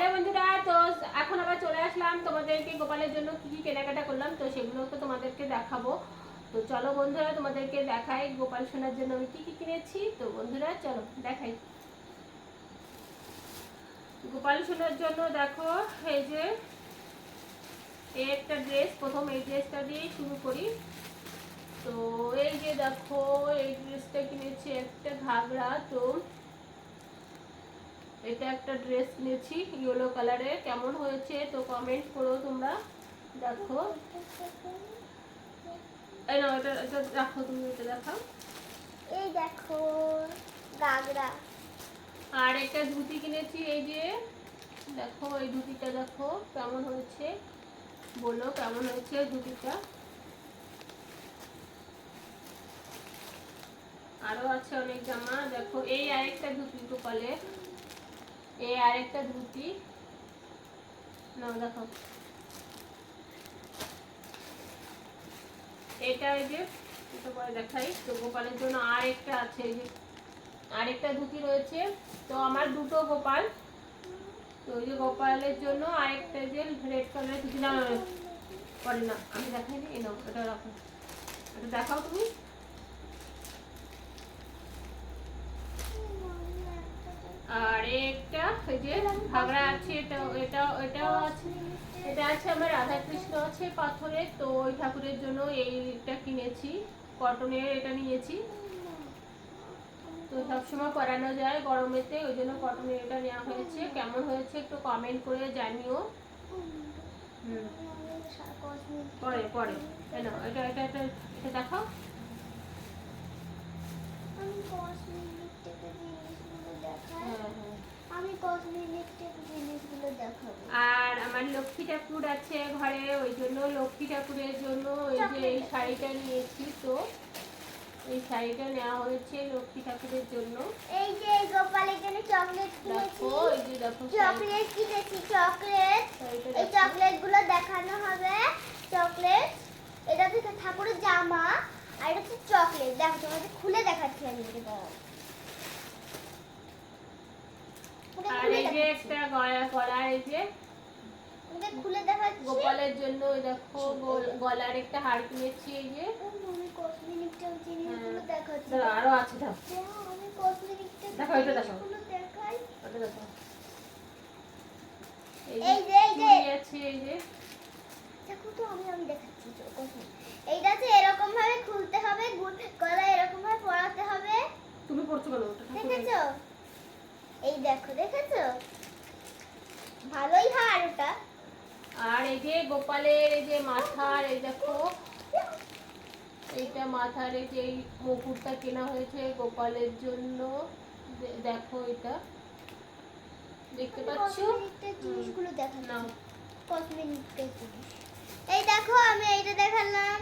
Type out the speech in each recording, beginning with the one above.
Hello বন্ধুরা, তো এখন আবার চলে আসলাম তোমাদেরকে গোপালের জন্য কি কি কেনাকাটা করলাম, তো সেগুলো তো তোমাদেরকে দেখাবো। তো চলো বন্ধুরা, তোমাদেরকে দেখাই গোপাল সোনার জন্য আমি কি কি কিনেছি। তো বন্ধুরা, চলো দেখাই। গোপাল সোনার জন্য দেখো, এই যে একটা ড্রেস প্রথম এই ড্রেসটা দিয়েই শুরু করি। তো এই যে দেখো, এই ড্রেসটা কিনেছি একটা ঘাগরা, তো এটা একটা ড্রেস কিনেছি ইয়েলো কালারের কেমন হয়েছে তো কমেন্ট করো তোমরা। দেখো। এই না এটা এটা দেখো তুমি এটা দেখাও। এই দেখো গাগরা। আর একটা ধুতি কিনেছি এই যে। দেখো এই ধুতিটা দেখো কেমন হয়েছে? বলো কেমন হয়েছে ধুতিটা? আরও আছে অনেক জামা। দেখো এই আরেকটা ধুতি গোপালের। এই আরেকটা ধুতি। নাও, দেখো। এটা এই যে এটা পরে দেখাই। তো গোপালের জন্য আরেকটা আছে, এই যে আরেকটা ধুতি রয়েছে। তো আমার দুটো গোপাল। তো ওই যে গোপালের জন্য আরেকটা যে রেড কালারের ধুতি। না পরে না, আমি দেখাই নি এই নাও এটা রাখো। এটা দেখাও তুমি। আর একটা এই যে ঘাগরা আছে এটা এটা এটাও আছে। এটা আছে আমার রাধা কৃষ্ণ আছে পাথরের, তো ওই ঠাকুরের জন্য এইটা কিনেছি, কটনের এটা নিয়েছি। তো সবসময় পরানো যায় গরমেতে, ওই জন্য কটনের এটা নেওয়া হয়েছে। কেমন হয়েছে একটু কমেন্ট করে জানিও। পরে পরে। এটা এটা এটা এটা দেখাও আমি কসমেটিক থেকে জিনিসগুলো দেখাই হ্যাঁ হ্যাঁ আমি কসমেটিক থেকে জিনিসগুলো দেখাবো আর আমার লক্ষ্মী ঠাকুর আছে ঘরে ওই জন্য লক্ষ্মী ঠাকুরের জন্য ওই যে এই শাড়িটা নিয়েছি তো। এই শাড়িটা নেওয়া হয়েছে লক্ষ্মী ঠাকুরের জন্য। এই যে গোপালের জন্য চকলেট কিনেছি। এই যে দেখো চকলেট কিনেছি চকলেট। এই চকলেটগুলো দেখানো হবে। চকলেট। এটা হচ্ছে ঠাকুরের জামা আর এটা হচ্ছে চকলেট। দেখো তোমাকে খুলে দেখাচ্ছি আমি এটা। আর এই যে একটা গলা গলা এই যে খুলে দেখাচ্ছি। গোপালের জন্য দেখো গলার একটা হার কিনেছি এই যে। আমি কসমেটিক জিনিসগুলো দেখাচ্ছি। দাঁড়া, আরও আছে দাও। আমি কসমেটিক দেখো, এটা দেখো। দেখাই। ওটা দেখো। এই যে, এই যে। আছে এই যে। দেখো তো আমি আমি দেখাচ্ছি তো এইটা হচ্ছে এরকম ভাবে খুলতে হবে গু- গলায় এরকম ভাবে পরাতে হবে। তুমি পড়ছো কেন? দেখেছ? এই দেখো দেখেছ? ভালোই হার ওটা। আর এই যে গোপালের এই যে মাথার এই দেখো এইটা মাথার এই যে এই মুকুটটা কেনা হয়েছে গোপালের জন্য। দেখো এটা। দেখতে পাচ্ছ? জিনিসগুলো দেখানো না কসমেটিকের জিনিস। এই দেখো আমি এইটা দেখালাম।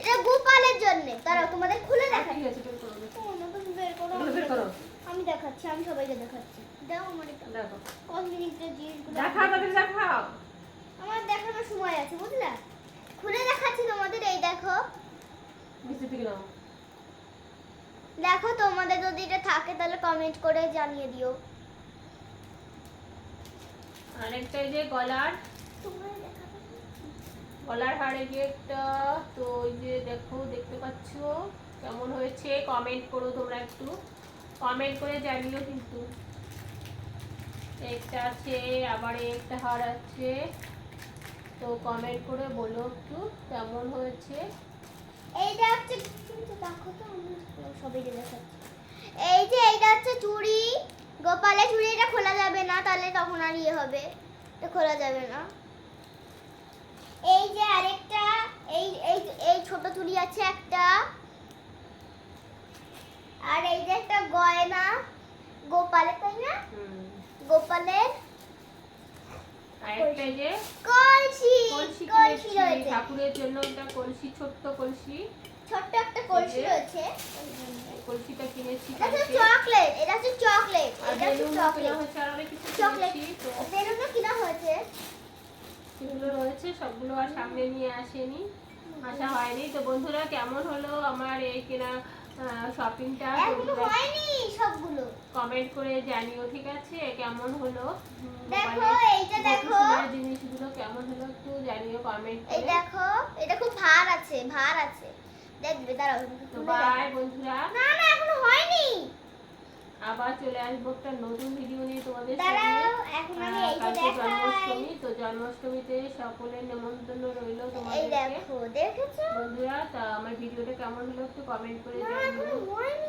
এটা গোপালের জন্য। তারা তোমাদের খুলে তুমি বের করো, আমি দেখাচ্ছি। আমি সবাইকে দেখাচ্ছি। দাও আমার দেখো। কসমেটিকের জিনিসগুলো দেখাও তাদের দেখাও। আমার দেখানোর সময় আছে বুঝলা? খুলে দেখাচ্ছি তোমাদের এই দেখো। দেখো তোমাদের যদি এটা থাকে তাহলে কমেন্ট করে জানিয়ে দিও। আর একটা যে গলার গলার হাড়ে যে একটা তো ওই যে দেখো দেখতে পাচ্ছ? কেমন হয়েছে? কমেন্ট করো তোমরা একটু। কমেন্ট করে জানিও কিন্তু। একটা আছে আবার একটা হার আছে। তো কমেন্ট করে বলো একটু কেমন হয়েছে? এইটা হচ্ছে কিন্তু দেখো তো দেখাচ্ছি এই যে এইটা হচ্ছে চুড়ি গোপালের চুড়ি এটা খোলা যাবে না তাহলে তখন আর ইয়ে হবে। এটা খোলা যাবে না। এই যে আরেকটা এই এই এই ছোট চুড়ি আছে একটা। আর এই যে একটা গয়না গোপালের তাই না? গোপালের আর যে কলসি কলসি কলসি রয়েছে। ঠাকুরের জন্য একটা কলসি ছোট্ট কলসি। ছোট্ট একটা কলসি রয়েছে। কলসিটা কিনেছি এটা হচ্ছে চকলেট এটা হচ্ছে চকলেট এটা হচ্ছে চকলেট। হয়েছে আর অনেক কিছু চকলেট বেলুনও কিনা হয়েছে। সেগুলো রয়েছে সবগুলো আর সামনে নিয়ে আসেনি। আসা হয়নি। তো বন্ধুরা কেমন হলো আমার এই কেনা শপিংটা হয়নি সবগুলো। কমেন্ট করে জানিও ঠিক আছে? কেমন হলো? দেখো মানে এইটা দেখো। জিনিসগুলো কেমন হলো একটু জানিও কমেন্ট করে। এই দেখো এটা খুব ভার আছে ভার আছে। দেখবে দাঁড়াও। বাই বন্ধুরা। না না এখনও হয়নি। আবার চলে আসব একটা নতুন ভিডিও নিয়ে তোমাদের কালকে জন্মাষ্টমী তো জন্মাষ্টমীতে সকলের নেমন্তন্ন রইল তোমাদের বন্ধুরা তা আমার ভিডিওটা কেমন হলো একটু কমেন্ট করে জানিও।